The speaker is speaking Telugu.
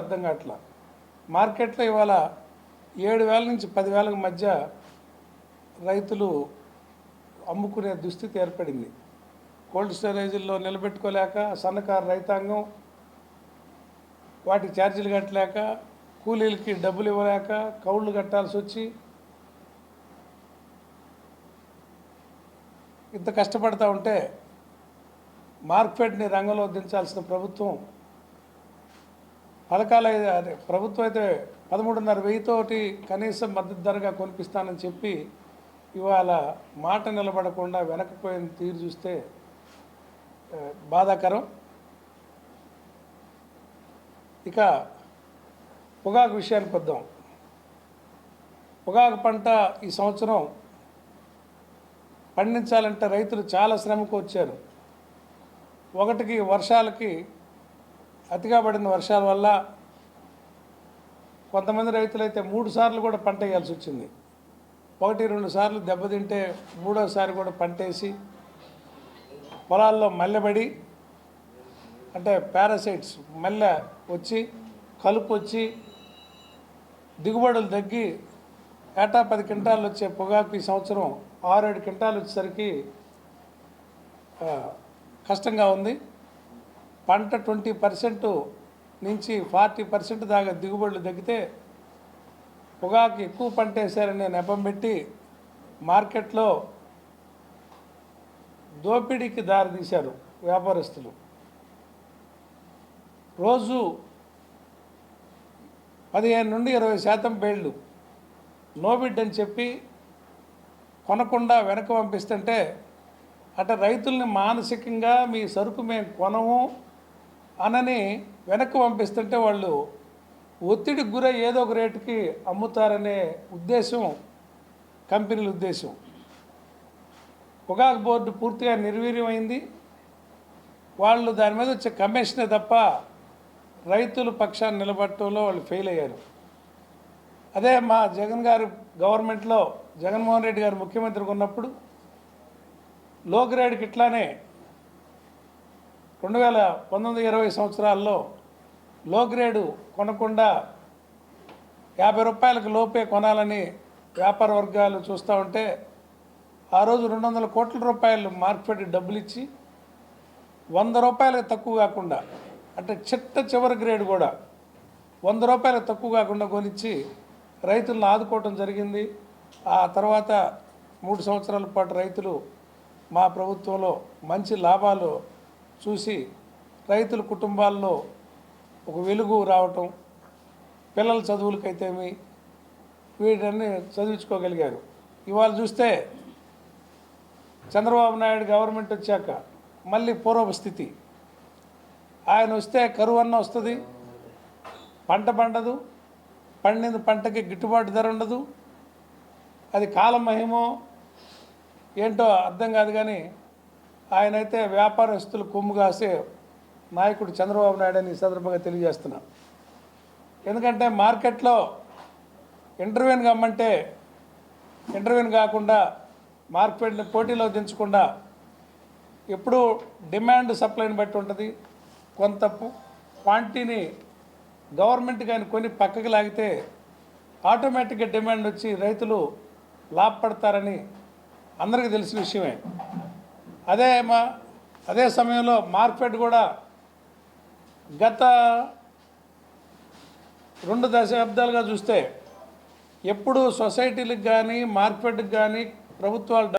అర్థం కావట్లా? మార్కెట్లో ఇవాళ ఏడు వేల నుంచి పదివేల మధ్య రైతులు అమ్ముకునే దుస్థితి ఏర్పడింది. కోల్డ్ స్టోరేజీల్లో నిలబెట్టుకోలేక సన్నకారు రైతాంగం వాటి ఛార్జీలు కట్టలేక కూలీలకి డబ్బులు ఇవ్వలేక కౌళ్ళు కట్టాల్సి వచ్చి ఇంత కష్టపడతా ఉంటే మార్కెట్ని రంగంలో దించాల్సిన ప్రభుత్వం పథకాలు అయితే- అదే ప్రభుత్వం అయితే పదమూడున్నర వెయ్యితోటి కనీసం మద్దతు ధరగా కొనిపిస్తానని చెప్పి ఇవాళ మాట నిలబడకుండా వెనకపోయిన తీరు చూస్తే బాధాకరం. ఇక పొగాకు విషయానికి వద్దాం. పొగాకు పంట ఈ సంవత్సరం పండించాలంటే రైతులు చాలా శ్రమకు వచ్చారు. ఒకటికి వర్షాలకి అతిగా పడిన వర్షాల వల్ల కొంతమంది రైతులైతే మూడు సార్లు కూడా పంట వేయాల్సి వచ్చింది. ఒకటి రెండు సార్లు దెబ్బతింటే మూడోసారి కూడా పంటేసి పొలాల్లో మల్లెబడి అంటే పారాసైట్స్ మల్లె వచ్చి కలుపు వచ్చి దిగుబడులు తగ్గి ఏటా పది క్వింటాలు వచ్చే పొగాకు ఈ సంవత్సరం ఆరు ఏడు క్వింటాలు వచ్చేసరికి కష్టంగా ఉంది. పంట ట్వంటీ పర్సెంట్ నుంచి ఫార్టీ పర్సెంట్ దాకా దిగుబడులు తగ్గితే పొగాకు ఎక్కువ పంట వేశారని నెపం పెట్టి మార్కెట్లో దోపిడీకి దారి తీశారు వ్యాపారస్తులు. రోజు పదిహేను నుండి ఇరవై శాతం బేళ్ళు నోబిడ్ అని చెప్పి కొనకుండా వెనక పంపిస్తుంటే అంటే రైతుల్ని మానసికంగా మీ సరుకు మేము కొనము అనని వెనక్కి పంపిస్తుంటే వాళ్ళు ఒత్తిడికి గురై ఏదో ఒక రేటుకి అమ్ముతారనే ఉద్దేశం కంపెనీల ఉద్దేశం. పొగాకు బోర్డు పూర్తిగా నిర్వీర్యమైంది. వాళ్ళు దాని మీద వచ్చే కమిషనే తప్ప రైతుల పక్షాన్ని నిలబడటంలో వాళ్ళు ఫెయిల్ అయ్యారు. అదే మా జగన్ గారు గవర్నమెంట్లో జగన్మోహన్ రెడ్డి గారు ముఖ్యమంత్రికి ఉన్నప్పుడు లో గ్రేడ్కి ఇట్లానే రెండు వేల పంతొమ్మిది ఇరవై సంవత్సరాల్లో లో గ్రేడు కొనకుండా యాభై రూపాయలకు లోపే కొనాలని వ్యాపార వర్గాలు చూస్తూ ఉంటే ఆ రోజు రెండు వందల కోట్ల రూపాయలు మార్కెట్ డబ్బులు ఇచ్చి వంద రూపాయలకు తక్కువ కాకుండా అంటే చిట్ట చివరి గ్రేడ్ కూడా వంద రూపాయలకు తక్కువ కాకుండా కొనిచ్చి రైతులను ఆదుకోవటం జరిగింది. ఆ తర్వాత మూడు సంవత్సరాల పాటు రైతులు మా ప్రభుత్వంలో మంచి లాభాలు చూసి రైతుల కుటుంబాల్లో ఒక వెలుగు రావటం పిల్లల చదువులకైతేమి వీటన్ని చదివించుకోగలిగారు. ఇవాళ చూస్తే చంద్రబాబు నాయుడు గవర్నమెంట్ వచ్చాక మళ్ళీ పూర్వపు స్థితి. ఆయన వస్తే కరువు అన్న వస్తుంది పంట పండదు పండిన పంటకి గిట్టుబాటు ధర ఉండదు. అది కాలం మహిమో ఏంటో అర్థం కాదు కానీ ఆయన అయితే వ్యాపారస్తులు కుమ్ము కాసే నాయకుడు చంద్రబాబు నాయుడు అని ఈ సందర్భంగా తెలియజేస్తున్నా. ఎందుకంటే మార్కెట్లో ఇంటర్వ్యూని కమ్మంటే ఇంటర్వ్యూని కాకుండా మార్కెట్ని పోటీలో దించకుండా ఎప్పుడు డిమాండ్ సప్లైని బట్టి ఉంటుంది. కొంత క్వాంటిటీని గవర్నమెంట్ కానీ కొని పక్కకి లాగితే ఆటోమేటిక్గా డిమాండ్ వచ్చి రైతులు లాభపడతారని అందరికీ తెలిసిన విషయమే. అదే మా అదే సమయంలో మార్కెట్ కూడా గత రెండు దశాబ్దాలుగా చూస్తే ఎప్పుడు సొసైటీలకు కానీ మార్కెట్కి కానీ ప్రభుత్వాలు